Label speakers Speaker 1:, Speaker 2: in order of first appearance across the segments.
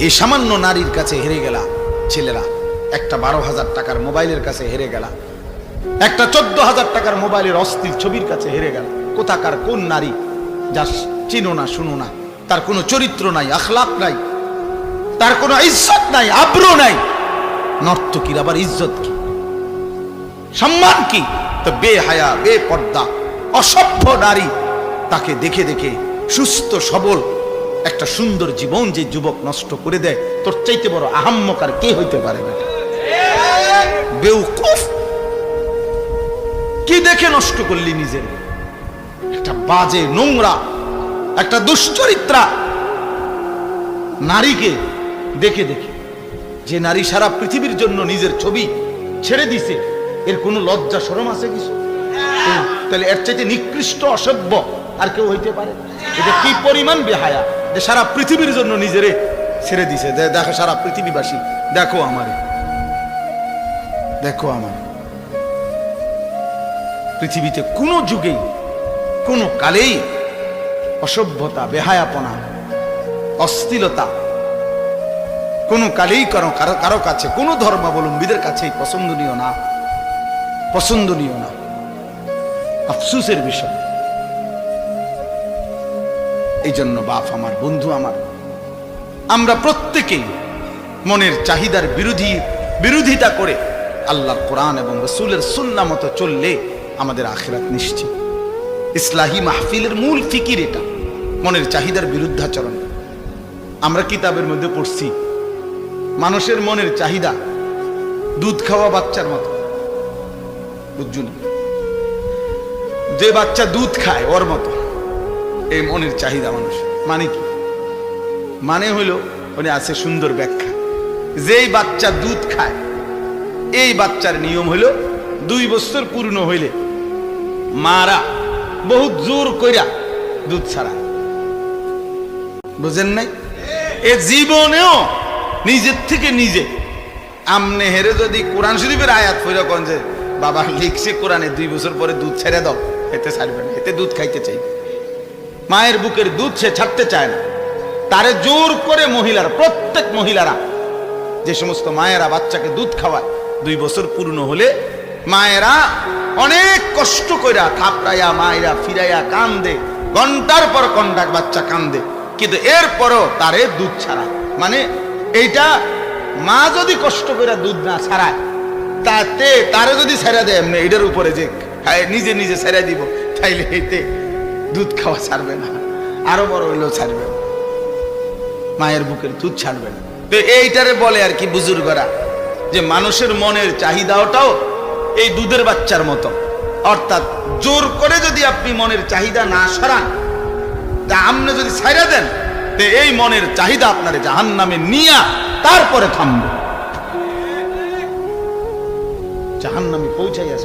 Speaker 1: এই সামান্য নারীর কাছে হেরে গেলা, ছেলেরা। একটা বারো হাজার টাকার মোবাইলের কাছে হেরে গেলা। একটা চোদ্দ হাজার টাকার মোবাইলের অস্থির ছবির কাছে হেরে গেল। কোথাকার কোন নারী যা চিনো না, শুনো না, তার কোনো চরিত্র নাই আখলাপ নাই, তার কোনো ইজ্জত নাই, আব্রু নাই। নর্তকীর আবার ইজ্জত কি? সম্মান কি? তো বেহায়া, বেপর্দা, অসভ্য নারী তাকে দেখে দেখে সুস্থ, সবল একটা সুন্দর জীবন যে যুবক নষ্ট করে দেয়, তোর চাইতে বড় আহাম্মকার কে হইতে পারে কি দেখে নষ্ট করলি নিজের? একটা বাজে নোংরা, একটা দুশ্চরিত্রা নারীকে দেখে দেখে। যে নারী সারা পৃথিবীর জন্য নিজের ছবি ছেড়ে দিছে, এর কোনো লজ্জা সরম আছে কিছু? তাহলে এর চাইতে নিকৃষ্ট, অসভ্য আর কেউ হইতে পারে এটা কি পরিমাণ বেহায়া? যে সারা পৃথিবীর জন্য নিজেরে ছেড়ে দিছে। দেখো সারা পৃথিবীবাসী, দেখো আমারে। দেখো আমার। পৃথিবীতে কোনো যুগেই, কোনো কালেই অসভ্যতা, বেহায়াপনা অস্থিলতা কোনো কালেই কারও কারও কাছে, কোনো ধর্মাবলম্বীদের কাছেই পছন্দনীয় না। পছন্দনীয় না। আফসুসের বিষয়। এই জন্য বাপ আমার, বন্ধু আমার, আমরা প্রত্যেকেই মনের চাহিদার বিরোধী, বিরোধিতা করে আল্লাহর কোরআন এবং রসুলের সুন্না মতো চললে আমাদের আখেরাত নিশ্চিত। ইসলাহী মাহফিলের মূল ফিকির এটা, মনের চাহিদার বিরুদ্ধাচরণ। আমরা কিতাবের মধ্যে পড়ছি, মানুষের মনের চাহিদা দুধ খাওয়া বাচ্চার মতো। বুঝুন যে বাচ্চা দুধ খায় ওর মতো। এই মনের চাহিদা মানুষ। মানে কি? মানে হলো মানে আছে সুন্দর ব্যাখ্যা। যেই বাচ্চা দুধ খায়, এই বাচ্চার নিয়ম হলো দুই বছর পূর্ণ হইলে মারা বহুত জোর কইরা দুধ ছাড়া বুঝেন নাই? এ জীবনেও নিজের থেকে নিজে আমনে হেরে যদি কোরআন শরীফের আয়াত ফইরা কোন যে, বাবা, লিখছে কোরআনে দুই বছর পরে দুধ ছেড়ে দাও, এতে ছাড়বে না, এতে দুধ খাইতে চাই। মায়ের বুকের দুধ সে ছাড়তে চায় না। তারে জোর করে মহিলারা, প্রত্যেক মহিলারা, যে সমস্ত মায়েরা বাচ্চাকে দুধ খাওয়ায়, দুই বছর পূর্ণ হলে মায়েরা অনেক কষ্ট কইরা থাপড়াইয়া মায়েরা ফিরাইয়া কান্দে, ঘণ্টার পর ঘণ্টা বাচ্চা কান্দে। কিন্তু এরপরও তারে দুধ ছাড়া মানে এইটা মা যদি কষ্ট করে দুধ না ছাড়ায়, তাতে তারে যদি ছেড়ে দেয়, এমনি এটার উপরে যে নিজে নিজে ছেড়ে দিব, তাইলে এতে দুধ খাওয়া ছাড়বে না। আরও বড় হইলেও ছাড়বে না। মায়ের বুকের দুধ ছাড়বে না। তো এইটারে বলে আর কি বুজুর্গরা যে মানুষের মনের চাহিদাটাও এই দুধের বাচ্চার মতো। অর্থাৎ জোর করে যদি আপনি মনের চাহিদা না সরান, তা আপনি যদি ছাইরা দেন, তো এই মনের চাহিদা আপনার জাহান নামে নিয়া তারপরে থামবে। জাহান নামে পৌঁছাইয়াছ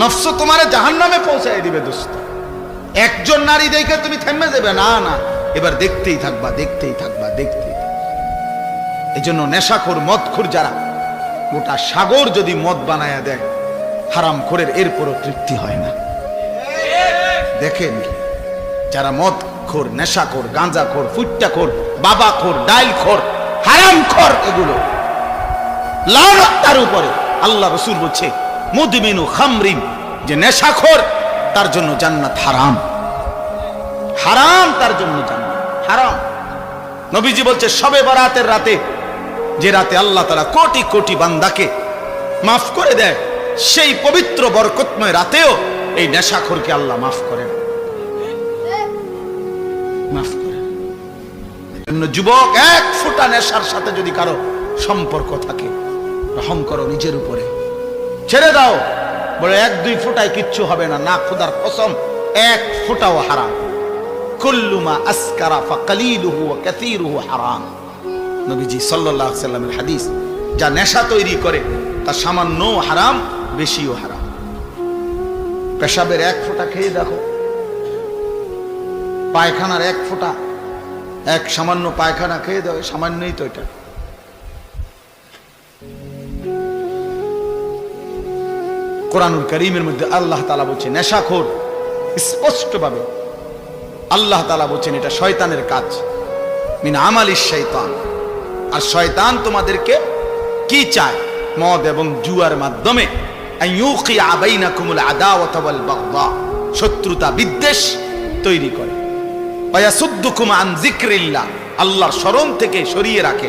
Speaker 1: নফস তোমারে জাহান নামে পৌঁছাই দিবে, দোস্ত। একজন নারী দেখে তুমি থেমে যাবে। না না। এবার দেখতেই থাকবা দেখতেই থাকবা, দেখতেই এই জন্য নেশাখোর, মদখোর যারা, গোটা সাগর যদি মদ বানায়া দেয়, হারাম খোরের, এরপরও তৃপ্তি হয় না। দেখেন, যারা মদ খোর নেশাখোর, গাঁজাখোর, ফুট্টাখোর, বাবাখোর, ডাইলখোর, হারামখোর, এগুলো লানত তার উপরে। আল্লাহ রসুল বলছে, মুদমিনু খামরিন, যে নেশাখোর তার জন্য জান্নাত হারাম। হারাম তার জন্য জান্নাত, হারাম। নবীজি বলছে, সবে বরাতের রাতে, যে রাতে আল্লাহ তারা কোটি কোটি বান্দাকে মাফ করে দেয়, সেই পবিত্র বরকতময় রাতেও এই নেশাখোরকে আল্লাহ মাফ করেন। মাফ করেন। যুবক, এক ফুটা নেশার সাথে যদি কারও সম্পর্ক থাকে, রহম করো নিজের উপরে। ছেড়ে দাও। বলে, এক দুই ফুটায় কিচ্ছু হবে না না খুদার কসম, এক ফুটাও হারাম। কুল্লুমা আসকারা ফাকালিলুহু ওয়া কাসীরুহু হারাম। নবীজি সাল্লাল্লাহু সাল্লামের হাদিস, যা নেশা তৈরি করে, তা সামান্য হারাম, বেশিও হারাম। পেশাবের এক ফোঁটা খেয়ে দেখো, পায়খানার এক ফোঁটা, এক সামান্য পায়খানা খেয়ে দেবে সামান্যই তো এটা। কোরআনুল করিমের মধ্যে আল্লাহ তালা বলছেন, নেশাখোর। স্পষ্টভাবে আল্লাহ তালা বলছেন, এটা শয়তানের কাজ। মিন আমালি শয়তান। আর শয়তান তোমাদেরকে কি চায়? মদ এবং জুয়ার মাধ্যমে। শত্রুতা বিদ্বেষ তৈরি করে। আল্লাহর স্মরণ থেকে সরিয়ে রাখে।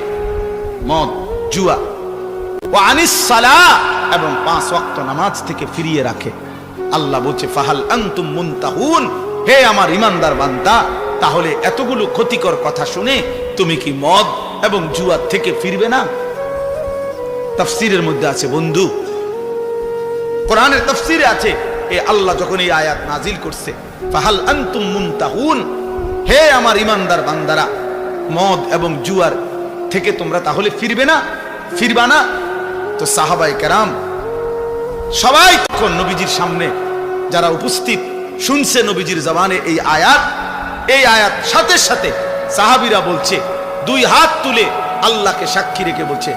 Speaker 1: মদ, জুয়া ও আনিস সালাহ এবং পাঁচ ওয়াক্ত নামাজ থেকে ফিরিয়ে রাখে। আল্লাহ বলছে, ফাহাল আনতুম মুনতাহুন? হে আমার ইমানদার বান্দা, তাহলে এতগুলো ক্ষতিকর কথা শুনে তুমি কি মদ এবং জুয়ার থেকে ফিরবে না? তাফসিরের মধ্যে আছে, বন্ধু, কোরআনের তাফসিরে আছে, এ আল্লাহ যখন এই আয়াত নাজিল করছে, ফাহাল আনতুম মুনতাহুন? হে আমার ইমানদার বান্দারা, মদ এবং জুয়ার থেকে তোমরা তাহলে ফিরবে না? ফিরবা না? তো সাহাবাই কেরাম সবাই তখন নবীজির সামনে যারা উপস্থিত শুনছে নবীজির জবানে এই আয়াত এই আয়াত সাথে সাথে সাহাবিরা বলছে, দুই হাত তুলে আল্লাহকে সাক্ষী রেখে বলছে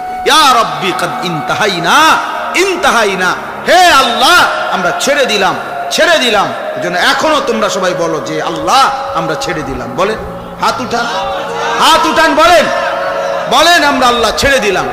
Speaker 1: হে আল্লাহ, আমরা ছেড়ে দিলাম ছেড়ে দিলাম। এজন্য এখনও তোমরা সবাই বলো যে আল্লাহ, আমরা ছেড়ে দিলাম। বলেন, হাত উঠান হাত উঠান, বলেন বলেন, আমরা আল্লাহ ছেড়ে দিলাম।